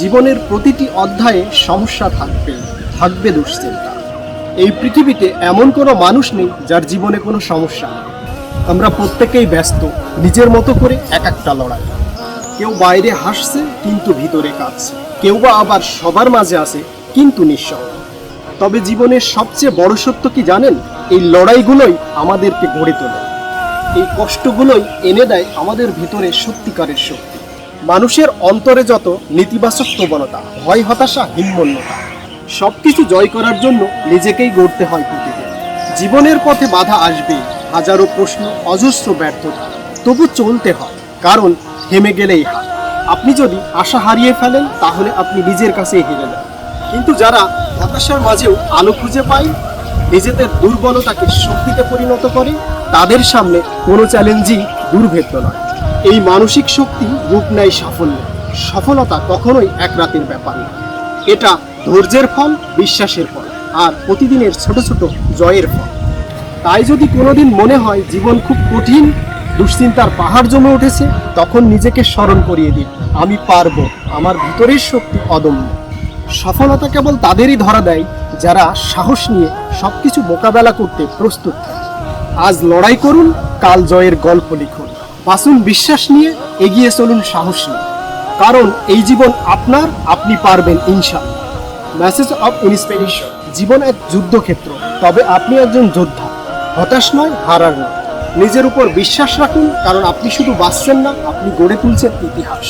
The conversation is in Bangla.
জীবনের প্রতিটি অধ্যায়ে সমস্যা থাকবে থাকবে দুশ্চিন্তা। এই পৃথিবীতে এমন কোনো মানুষ নেই যার জীবনে কোনো সমস্যা নেই। আমরা প্রত্যেকেই ব্যস্ত, নিজের মতো করে এক একটা লড়াই। কেউ বাইরে হাসছে, কিন্তু ভিতরে কাঁদছে। কেউ বা আবার সবার মাঝে আছে, কিন্তু নিঃসঙ্গ। তবে জীবনের সবচেয়ে বড় সত্য কি জানেন? এই লড়াইগুলোই আমাদেরকে গড়ে তোলে। এই কষ্টগুলোই এনে দেয় আমাদের ভিতরে সত্যিকারের শক্তি। মানুষের অন্তরে যত নেতিবাচক প্রবণতা, ভয় হতাশা হিম্মন্যতা সবকিছু জয় করার জন্য নিজেকেই গড়তে হয় প্রতিদিন জীবনের পথে বাধা আসবে, হাজারো প্রশ্ন, অজস্র ব্যর্থতা, তবু চলতে হয়, কারণ থেমে গেলেই হার। আপনি যদি আশা হারিয়ে ফেলেন, তাহলে আপনি নিজের কাছেই হেরে যান। কিন্তু যারা হতাশার মাঝেও আলো খুঁজে পায়, নিজেদের দুর্বলতাকে শক্তিতে পরিণত করে, তাদের সামনে কোনো চ্যালেঞ্জই দুর্ভেদ্য নয়। এই মানসিক শক্তি রূপ নেয় সাফল্য। সফলতা কখনোই এক রাতের ব্যাপার না। এটা ধৈর্যের ফল, বিশ্বাসের ফল, আর প্রতিদিনের ছোট ছোট জয়ের ফল। তাই যদি কোনোদিন মনে হয় জীবন খুব কঠিন, দুশ্চিন্তার পাহাড় জমে উঠেছে, তখন নিজেকে স্মরণ করিয়ে দিন, আমি পারব, আমার ভিতরের শক্তি অদম্য। সফলতা কেবল তাদেরই ধরা দেয়, যারা সাহস নিয়ে সবকিছু মোকাবেলা করতে প্রস্তুত থাকে। আজ লড়াই করুন, কাল জয়ের গল্প লিখুন। বাসুন বিশ্বাস নিয়ে এগিয়ে চলুন সাহস নিয়ে। কারণ এই জীবন আপনার, আপনি পারবেন ইনশাল্লাহ মেসেজ অফ ইন্সপিরেশন জীবন এক যুদ্ধক্ষেত্র, তবে আপনি একজন যোদ্ধা। হতাশ নয়, হারার নয়। নিজের উপর বিশ্বাস রাখুন, কারণ আপনি শুধু বাঁচছেন না, আপনি গড়ে তুলছেন ইতিহাস।